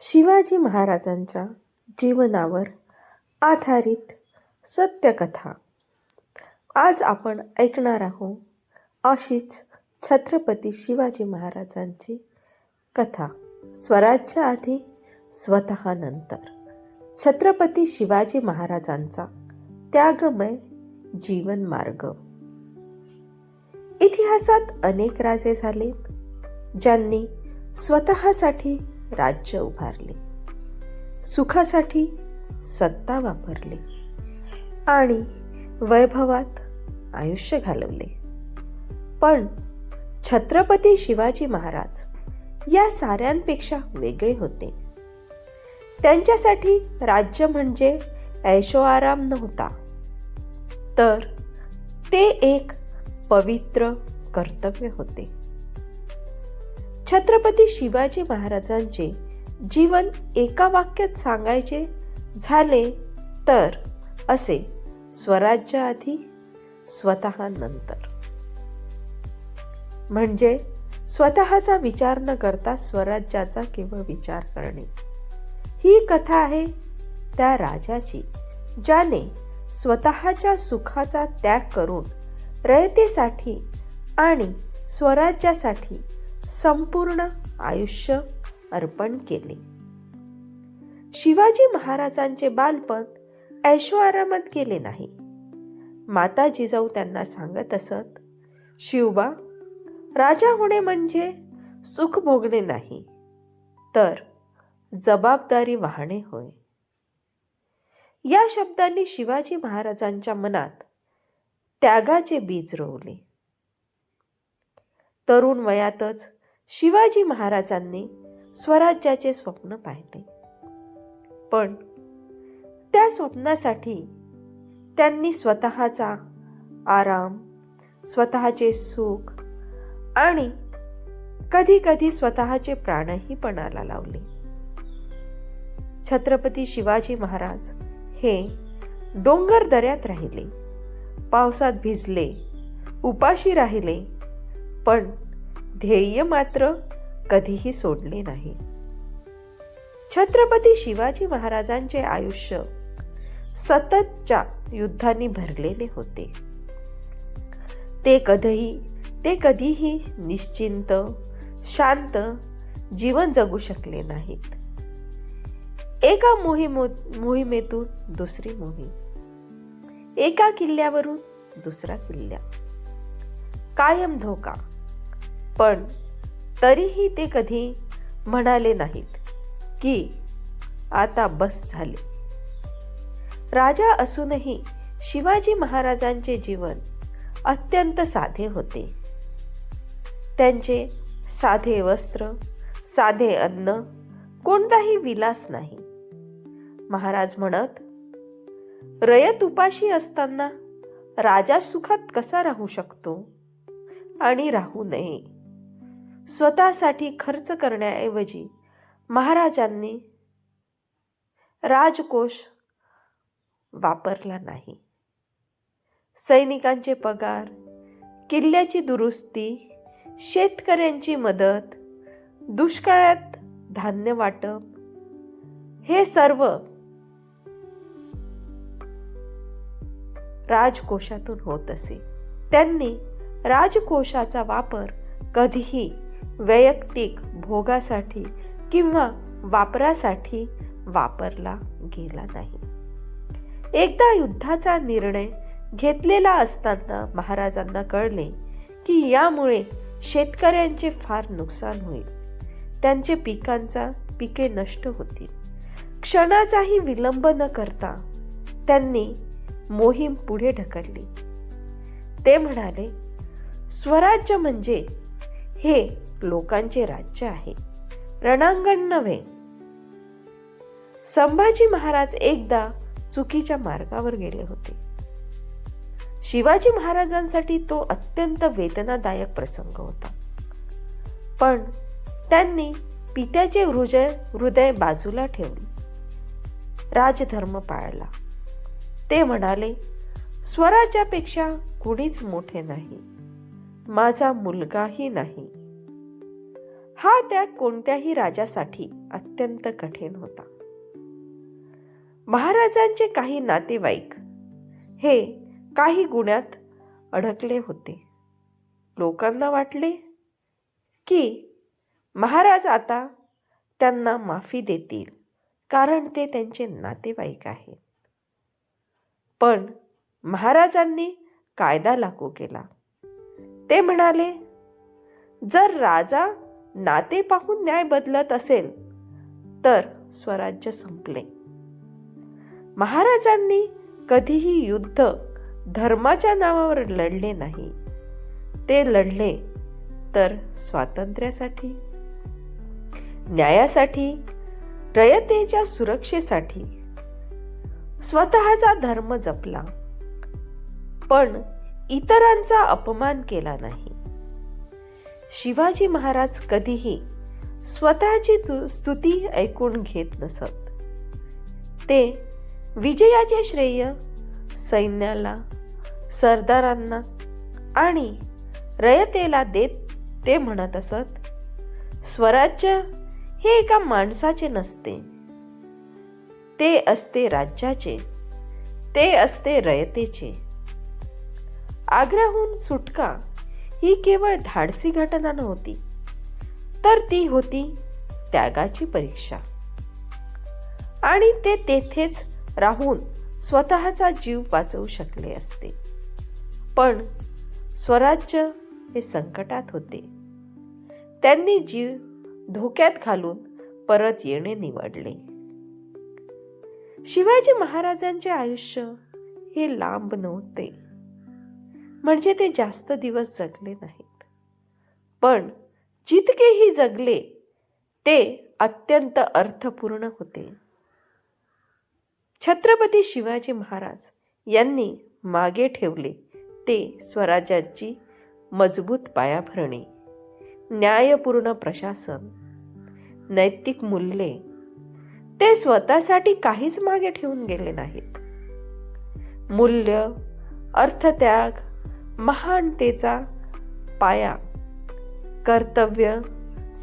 शिवाजी महाराजांच्या जीवनावर आधारित सत्यकथा. आज आपण ऐकणार आहोत अशीच छत्रपती शिवाजी महाराजांची कथा. स्वराज्य आधी स्वतः नंतर. छत्रपती शिवाजी महाराजांचा त्यागमय जीवन मार्ग इतिहासात अनेक राजे झालेत ज्यांनी स्वतःसाठी राज्य उभारले. सुखासाठी सत्ता वापरली आणि वैभवात आयुष्य घालवले. पण छत्रपती शिवाजी महाराज या साऱ्यांपेक्षा वेगळे होते. त्यांच्यासाठी राज्य म्हणजे ऐशो आराम नव्हता. तर ते एक पवित्र कर्तव्य होते. छत्रपती शिवाजी महाराजांचे जीवन एका वाक्यात सांगायचे झाले तर असे स्वराज्य आधी स्वतः नंतर म्हणजे स्वतःचा विचार न करता स्वराज्याचा केवळ विचार करणे. ही कथा आहे त्या राजाची ज्याने स्वतःच्या सुखाचा त्याग करून रयतेसाठी आणि स्वराज्यासाठी संपूर्ण आयुष्य अर्पण केले. शिवाजी महाराजांचे बालपण ऐशोआरामात गेले नाही. माता जिजाऊ त्यांना सांगत असत शिवबा राजा होणे म्हणजे सुख भोगणे नाही तर जबाबदारी वाहणे होय. या शब्दांनी शिवाजी महाराजांच्या मनात त्यागाचे बीज रोवले. तरुण वयातच शिवाजी महाराजांनी स्वराज्याचे स्वप्न पाहिले. पण त्या स्वप्नासाठी त्यांनी स्वतःचा आराम स्वतःचे सुख आणि कधी कधी स्वतःचे प्राणही पणाला लावले. छत्रपती शिवाजी महाराज हे डोंगर दऱ्यात राहिले. पावसात भिजले उपाशी राहिले पण ध्येय मात्र कधीही सोडले नाही. छत्रपती शिवाजी महाराजांचे आयुष्य सततच्या युद्धांनी भरलेले होते. ते कधीही ते कधीही निश्चिंत शांत जीवन जगू शकले नाहीत. एका मोहिम मोहिमेतून दुसरी मोहीम एका किल्ल्यावरून दुसरा किल्ला. कायम धोका. पण तरीही ते कधी म्हणाले नाहीत की आता बस झाले. राजा असूनही शिवाजी महाराजांचे जीवन अत्यंत साधे होते. त्यांचे साधे वस्त्र साधे अन्न कोणताही विलास नाही. महाराज म्हणत रयत उपाशी असताना राजा सुखात कसा राहू शकतो? आणि राहू नये. स्वतःसाठी खर्च करण्याऐवजी महाराजांनी राजकोष वापरला नाही. सैनिकांचे पगार किल्ल्याची दुरुस्ती शेतकऱ्यांची मदत दुष्काळात धान्य वाटप हे सर्व राजकोषातून होत असे. त्यांनी राजकोषाचा वापर कधीही वैयक्तिक भोगासाठी किंवा वापरासाठी वापरला गेला नाही. एकदा युद्धाचा निर्णय घेतलेला असताना महाराजांना कळले की यामुळे शेतकऱ्यांचे फार नुकसान होईल. त्यांचे पिकांचा पिके नष्ट होतील. क्षणाचाही विलंब न करता त्यांनी मोहीम पुढे ढकलली. ते म्हणाले स्वराज्य म्हणजे हे लोकांचे राज्य आहे. रणांगण नव्हे. संभाजी महाराज एकदा चुकीच्या मार्गावर गेले होते. शिवाजी महाराजांसाठी तो अत्यंत वेदनादायक प्रसंग होता. पण त्यांनी पित्याचे हृदय हृदय बाजूला ठेवले. राजधर्म पाळला. ते म्हणाले स्वराज्यापेक्षा कुणीच मोठे नाही. माझा मुलगाही नाही. हा त्याग कोणत्याही राजासाठी अत्यंत कठीण होता. महाराजांचे काही नातेवाईक हे काही गुन्ह्यात अडकले होते. लोकांना वाटले की महाराज आता त्यांना माफी देतील कारण ते त्यांचे नातेवाईक आहेत. पण महाराजांनी कायदा लागू केला. ते म्हणाले जर राजा नाते पाहून न्याय बदलत असेल तर स्वराज्य संपले. महाराजांनी कधीही युद्ध धर्माच्या नावावर लढले नाही. ते लढले तर स्वातंत्र्यासाठी न्यायासाठी रयतेच्या सुरक्षेसाठी. स्वतःचा धर्म जपला पण इतरांचा अपमान केला नाही. शिवाजी महाराज कधीही स्वतःची तु- स्तुती ऐकून घेत नसत. ते विजयाचे श्रेय सैन्याला सरदारांना आणि रयतेला देत ते म्हणत असत स्वराज्य हे एका माणसाचे नसते. ते असते राज्याचे ते असते रयतेचे. आग्र्याहून सुटका ही केवळ धाडसी घटना नव्हती तर ती होती त्यागाची परीक्षा. आणि ते तेथेच राहून स्वतःचा जीव वाचवू शकले असते. पण स्वराज्य हे संकटात होते. त्यांनी जीव धोक्यात घालून परत येणे निवडले. शिवाजी महाराजांचे आयुष्य हे लांब नव्हते. म्हणजे ते जास्त दिवस जगले नाहीत. पण जितकेही जगले ते अत्यंत अर्थपूर्ण होते. छत्रपती शिवाजी महाराज यांनी मागे ठेवले ते स्वराज्याची मजबूत पायाभरणी न्यायपूर्ण प्रशासन नैतिक मूल्ये ते स्वतःसाठी काहीच मागे ठेवून गेले नाहीत. मूल्य अर्थत्याग महानतेचा पाया कर्तव्य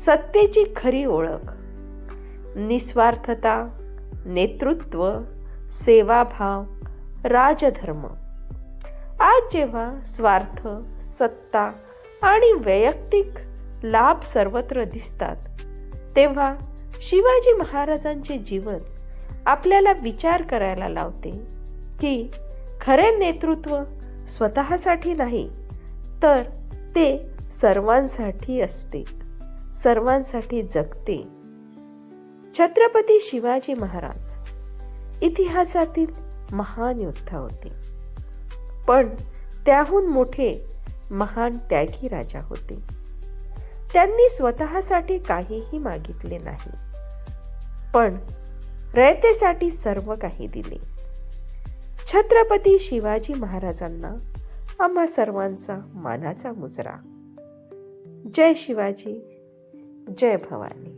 सत्तेची खरी ओळख निस्वार्थता नेतृत्व सेवाभाव राजधर्म. आज जेव्हा स्वार्थ सत्ता आणि वैयक्तिक लाभ सर्वत्र दिसतात तेव्हा शिवाजी महाराजांचे जीवन आपल्याला विचार करायला लावते की खरे नेतृत्व स्वतःसाठी नाही तर ते सर्वांसाठी असते सर्वांसाठी जगते. छत्रपती शिवाजी महाराज इतिहासातील महान योद्धा होते. पण त्याहून मोठे महान त्यागी राजा होते. त्यांनी स्वतःसाठी काहीही मागितले नाही पण रयतेसाठी सर्व काही दिले. छत्रपती शिवाजी महाराजांना आम्हा सर्वांचा मानाचा मुजरा. जय शिवाजी जय भवानी.